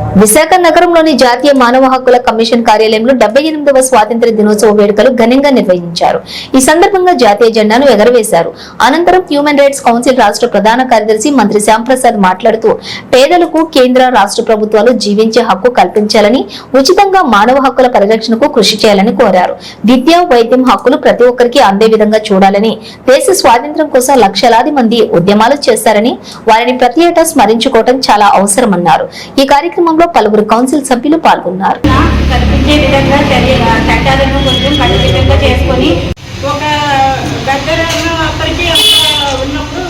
Wow. Visakha నగరంలోని జాతీయ మానవ హక్కుల కమిషన్ కార్యాలయంలో డెబ్బై ఎనిమిదవ స్వాతంత్ర దినోత్సవ వేడుకలు ఘనంగా నిర్వహించారు. ఈ సందర్భంగా జాతీయ జెండాను ఎగరవేశారు. అనంతరం హ్యూమన్ రైట్స్ కౌన్సిల్ రాష్ట్ర ప్రధాన కార్యదర్శి మంత్రి శ్యాంప్రసాద్ మాట్లాడుతూ పేదలకు కేంద్ర రాష్ట్ర ప్రభుత్వాలు జీవించే హక్కు కల్పించాలని ఉచితంగా మానవ హక్కుల పరిరక్షణకు కృషి చేయాలని కోరారు. విద్య వైద్యం హక్కులు ప్రతి ఒక్కరికి అందే విధంగా చూడాలని దేశ స్వాతంత్ర్యం కోసం లక్షలాది మంది ఉద్యమాలు చేశారని వారిని ప్రతి ఏటా స్మరించుకోవడం చాలా అవసరమన్నారు. ఈ కార్యక్రమంలో పలువురు కౌన్సిల్ సభ్యులు పాల్గొన్నారు. కల్పించే విధంగా చట్టాలను కొంచెం చేసుకొని ఒక దగ్గర అప్పటికి ఉన్నప్పుడు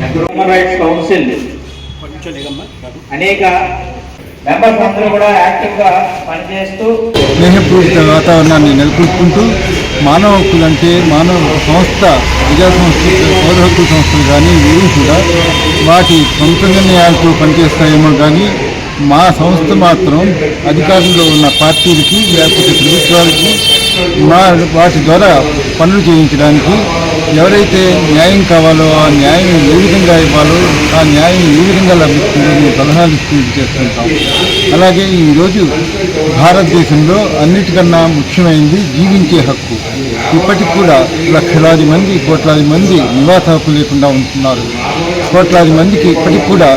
హ్యూమన్ రైట్స్ కౌన్సిల్ అనేక మెంబర్స్ అందరూ కూడా యాక్టివ్గా పనిచేస్తూ స్నేహపూరిత వాతావరణాన్ని నెలకొల్పుకుంటూ మానవ హక్కులు అంటే మానవ సంస్థ ప్రజా సంస్థ పౌర హక్కుల సంస్థలు కానీ ఇవి కూడా వాటి సొంత నిర్ణయాలతో పనిచేస్తాయేమో కానీ మా సంస్థ మాత్రం అధికారంలో ఉన్న పార్టీలకి లేకపోతే ప్రభుత్వాలకి మా వాటి ద్వారా పనులు చేయించడానికి ఎవరైతే న్యాయం కావాలో ఆ న్యాయం ఏ విధంగా ఇవ్వాలో ఆ న్యాయం ఏ విధంగా లభిస్తుందో మేము సలహాలు ఇస్తూ చేస్తుంటాం. అలాగే ఈరోజు భారతదేశంలో అన్నిటికన్నా ముఖ్యమైనది జీవించే హక్కు. ఇప్పటికి కూడా లక్షలాది మంది కోట్లాది మంది నివాస హక్కు లేకుండా ఉంటున్నారు. కోట్లాది మందికి ఇప్పటికి కూడా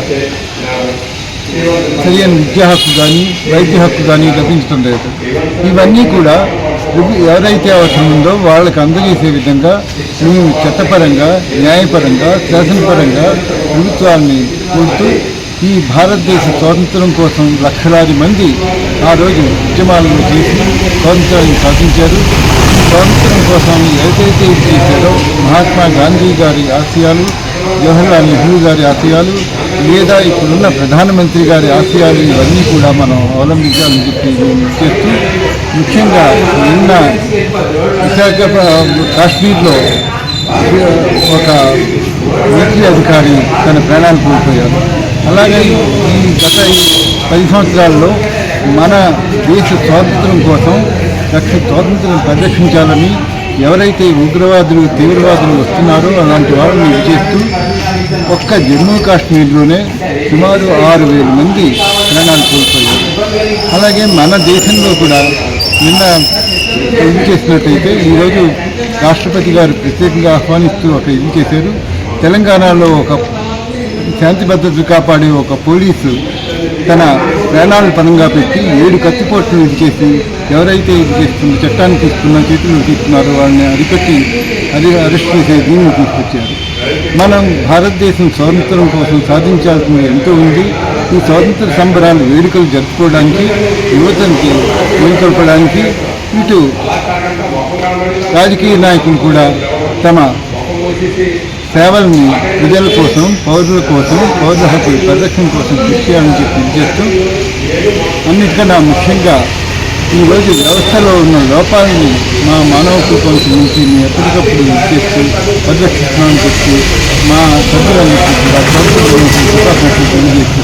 సరైన విద్యా హక్కు కానీ వైద్య హక్కు కానీ లభించడం లేదు. ఇవన్నీ కూడా ఎవరైతే అవసరం ఉందో వాళ్ళకి అందజేసే విధంగా మేము చట్టపరంగా న్యాయపరంగా శాసనపరంగా ప్రభుత్వాన్ని కోరుతూ ఈ భారతదేశ స్వాతంత్రం కోసం లక్షలాది మంది ఆ రోజు ఉద్యమాలను చేసి స్వాతంత్రాన్ని సాధించారు. స్వాతంత్రం కోసం ఏదైతే చేశారో మహాత్మా గాంధీ గారి ఆశయాలు జవహర్లాల్ నెహ్రూ గారి ఆశయాలు లేదా ఇప్పుడున్న ప్రధానమంత్రి గారి ఆశయాలు ఇవన్నీ కూడా మనం అవలంబించాలని చెప్పి చేస్తూ ముఖ్యంగా నిన్న విశాఖ కాశ్మీర్లో ఒక మిలిటరీ అధికారి తన ప్రాణాలు కోల్పోయారు. అలాగే ఈ గత పది సంవత్సరాల్లో మన దేశ స్వాతంత్రం కోసం రక్ష స్వాతంత్రం పరిరక్షించాలని ఎవరైతే ఉగ్రవాదులు తీవ్రవాదులు వస్తున్నారో అలాంటి వారిని ఇది చేస్తూ ఒక్క జమ్మూ కాశ్మీర్లోనే సుమారు ఆరు వేల మంది ప్రాణాలు కోల్పోయారు. అలాగే మన దేశంలో కూడా నిన్న ఇది చేసినట్టయితే ఈరోజు రాష్ట్రపతి గారు ప్రత్యేకంగా ఆహ్వానిస్తూ ఒక ఇది చేశారు. తెలంగాణలో ఒక శాంతి భద్రతలు కాపాడే ఒక పోలీసు తన ప్రాణాలు పనంగా పెట్టి ఏడు కత్తిపోట్లు ఇది చేసి ఎవరైతే ఇది చేస్తున్న చట్టాన్ని తీసుకున్న చేతులు తీసుకున్నారో వాళ్ళని అరికట్టి అది అరెస్ట్ చేసే దీన్ని తీసుకొచ్చారు. మనం భారతదేశం స్వాతంత్రం కోసం సాధించాల్సింది ఎంతో ఉంది. ఈ స్వాతంత్ర సంబరాలు వేడుకలు జరుపుకోవడానికి యువతనికి మేల్కొల్పడానికి ఇటు రాజకీయ నాయకులు కూడా తమ సేవల్ని ప్రజల కోసం పౌరుల కోసం పౌరుల హక్కుల పరిరక్షణ కోసం కృషి చేయాలని చెప్పి ఇది చేస్తూ అన్నిటికన్నా ముఖ్యంగా ఈరోజు వ్యవస్థలో ఉన్న లోపాలను మా మానవ కౌన్సిల్ నుంచి మేము ఎప్పటికప్పుడు ఇది చేస్తూ పరిరక్షిస్తున్నామని చెప్తూ మా సభ్యులందరికీ కూడా ప్రభుత్వం తెలియజేస్తూ